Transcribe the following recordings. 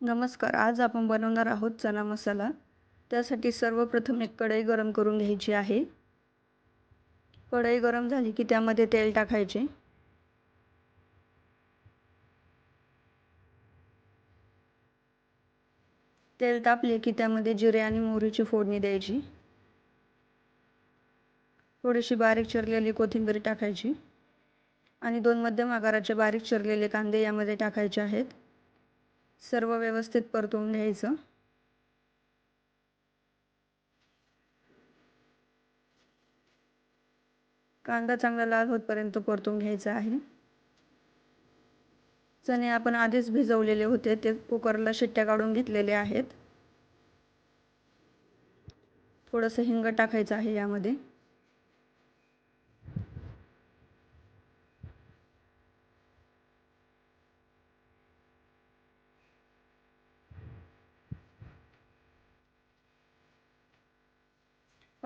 नमस्कार आज आपण बनवणार आहोत चना मसाला. त्यासाठी सर्वप्रथम एक कढई गरम करून घ्यायची आहे. कढई गरम झाली की त्यामध्ये तेल टाकायचे. तेल तापले की त्यामध्ये जिरे आणि मोहरीची फोडणी द्यायची. थोडीशी बारीक चिरलेली कोथिंबीर टाकायची. आणि दोन मध्यम आकाराचे बारीक चिरलेले कांदे यामध्ये टाकायचे आहेत. सर्व व्यवस्थित परतवून घ्यायचं. कांदा चांगला लाल होतपर्यंत परतून घ्यायचा आहे. चणे आपण आधीच भिजवलेले होते ते कुकरला शिट्ट्या काढून घेतलेले आहेत. थोडंसं हिंग टाकायचं आहे यामध्ये.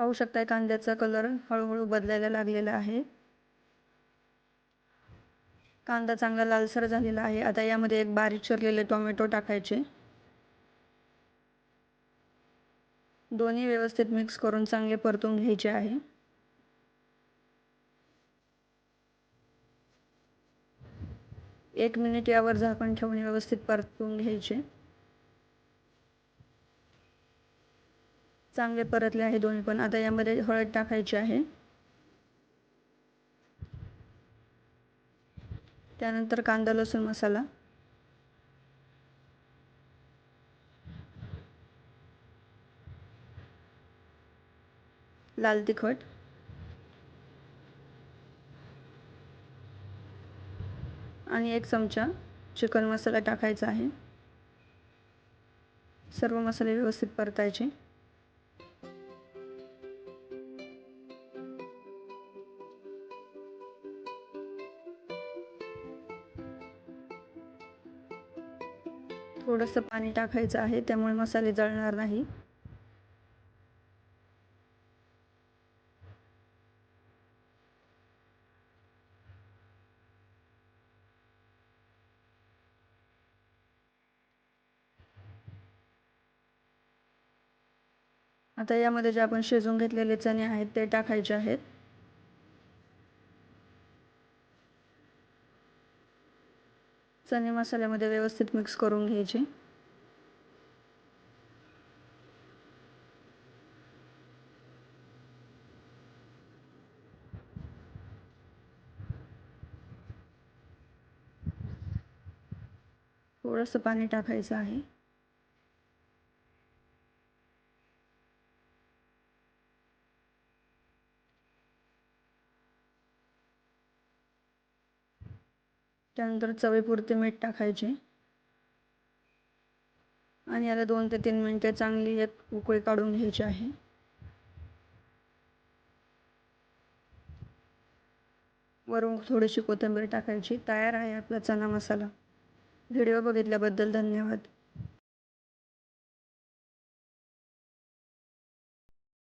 पाहू शकताय कांद्याचा कलर हळूहळू बदलायला लागलेला आहे. कांदा चांगला लालसर झालेला आहे. आता यामध्ये एक बारीक चिरलेले टोमॅटो टाकायचे. दोन्ही व्यवस्थित मिक्स करून चांगले परतून घ्यायचे आहे. एक मिनिट यावर झाकण ठेवून व्यवस्थित परतून घ्यायचे. चांगले परतले आहे दोन्ही पण. आता यामध्ये हळद टाकायची आहे. त्यानंतर कांदा लसूण मसाला. लाल तिखट. आणि एक चमचा चिकन मसाला टाकायचा आहे. सर्व मसाले व्यवस्थित परतायचे. थोडंसं पाणी टाकायचं आहे त्यामुळे मसाले जळणार नाही. आता यामध्ये जे आपण शिजवून घेतलेले चणे आहेत ते टाकायचे आहेत. चणे मसाल्यामध्ये व्यवस्थित मिक्स करून घ्यायचे. थोडंसं पाणी टाकायचं आहे. त्यानंतर चवीपुरते मीठ टाकायचे. आणि याला दोन ते तीन मिनटे चांगली एक उकळी काढून घ्यायची आहे. वरून थोडीशी कोथिंबीर टाकायची. तयार आहे आपला चना मसाला. व्हिडिओ बघितल्याबद्दल धन्यवाद.